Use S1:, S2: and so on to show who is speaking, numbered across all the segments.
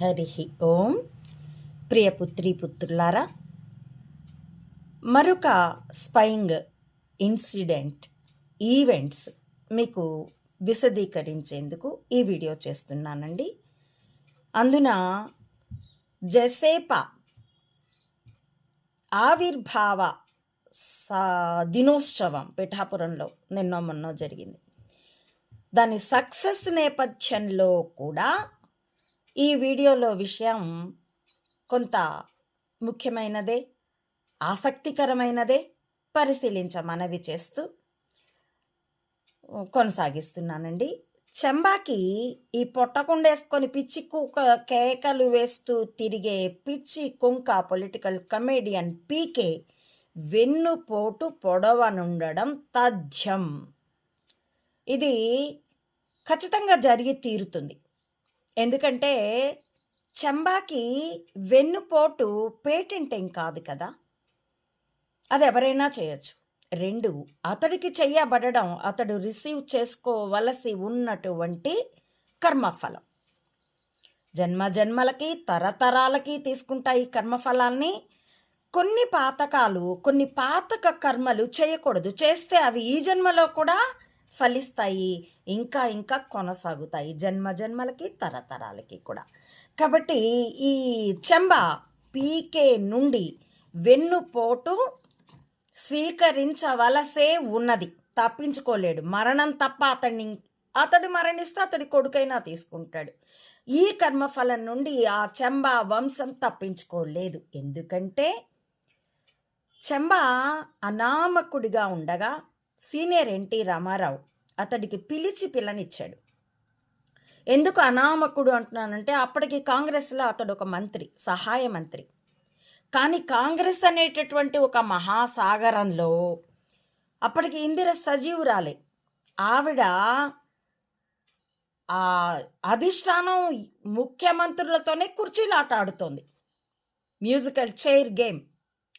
S1: హరి ఓం. ప్రియపుత్రి పుత్రులారా మరొక spying incident events మీకు విశదీకరించేందుకు ఈ వీడియో చేస్తున్నానండి. అందున జసేప ఆవిర్భావ సా- దినోత్సవం పిఠాపురంలో నిన్నో మొన్నో జరిగింది. దాని సక్సెస్ నేపథ్యంలో కూడా ఈ వీడియోలో విషయం కొంత ముఖ్యమైనదే ఆసక్తికరమైనదే పరిశీలించమనవి చేస్తూ కొనసాగిస్తున్నానండి. చెంబాకి ఈ పొట్టకుండేసుకొని పిచ్చి కుక్క కేకలు వేస్తూ తిరిగే పిచ్చి కుంక పొలిటికల్ కమేడియన్ పీకే వెన్నుపోటు పొడవనుండడం తథ్యం. ఇది ఖచ్చితంగా జరిగి తీరుతుంది. ఎందుకంటే చెంబాకి వెన్నుపోటు పేటెంట్ ఏం కాదు కదా. అది ఎవరైనా చేయొచ్చు. రెండు అతడికి చేయబడడం అతడు రిసీవ్ చేసుకోవలసి ఉన్నటువంటి కర్మఫలం. జన్మ జన్మలకి తరతరాలకి తీసుకుంటాయి కర్మఫలాన్ని. కొన్ని పాతకాలు కొన్ని పాతక కర్మలు చేయకూడదు. చేస్తే అవి ఈ జన్మలో కూడా ఫలిస్తాయి ఇంకా ఇంకా కొనసాగుతాయి జన్మ జన్మలకి తరతరాలకి కూడా. కాబట్టి ఈ చెంబ పీకే నుండి వెన్నుపోటు స్వీకరించవలసే ఉన్నది. తప్పించుకోలేడు. మరణం తప్ప అతడిని అతడు మరణిస్తే అతడి కొడుకైనా తీసుకుంటాడు. ఈ కర్మఫలం నుండి ఆ చెంబ వంశం తప్పించుకోలేదు. ఎందుకంటే చెంబ అనామకుడిగా ఉండగా సీనియర్ ఎన్టీ రామారావు అతడికి పిలిచి పిల్లనిచ్చాడు. ఎందుకు అనామకుడు అంటున్నానంటే అప్పటికి కాంగ్రెస్లో అతడు ఒక మంత్రి సహాయ మంత్రి. కానీ కాంగ్రెస్ అనేటటువంటి ఒక మహాసాగరంలో అప్పటికి ఇందిర సజీవురాలే. ఆవిడ ఆ అధిష్టానం ముఖ్యమంత్రులతోనే కుర్చీలాట ఆడుతోంది. Musical chair game.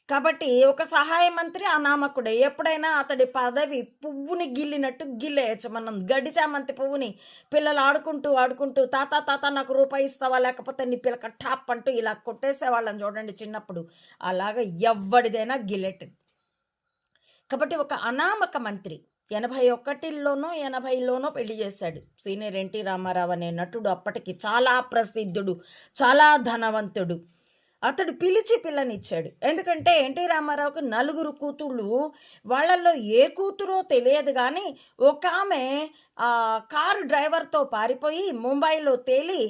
S1: కాబట్టి ఒక సహాయ మంత్రి అనామకుడే. ఎప్పుడైనా అతడి పదవి పువ్వుని గిల్లినట్టు గిల్లేయచ్చు మనం గడిచామంతి పువ్వుని పిల్లలు ఆడుకుంటూ ఆడుకుంటూ తాత తాత నాకు రూపాయి ఇస్తావా? లేకపోతే నీ పిల్లక టాప్ అంటూ ఇలా కొట్టేసేవాళ్ళని చూడండి చిన్నప్పుడు. అలాగా ఎవ్వడిదైనా గిల్లెటెడ్ కాబట్టి ఒక అనామక మంత్రి ఎనభై ఒకటిలోనో ఎనభైలోనో పెళ్ళి చేశాడు. సీనియర్ ఎన్టీ రామారావు అనే నటుడు అప్పటికి చాలా ప్రసిద్ధుడు చాలా ధనవంతుడు. అతడు పిలిచి పిల్లనిచ్చాడు. ఎందుకంటే ఎన్టీ రామారావుకి నలుగురు కూతుళ్ళు వాళ్ళల్లో ఏ కూతురో తెలియదు కానీ ఒక ఆమె కారు డ్రైవర్తో పారిపోయి ముంబైలో తేలి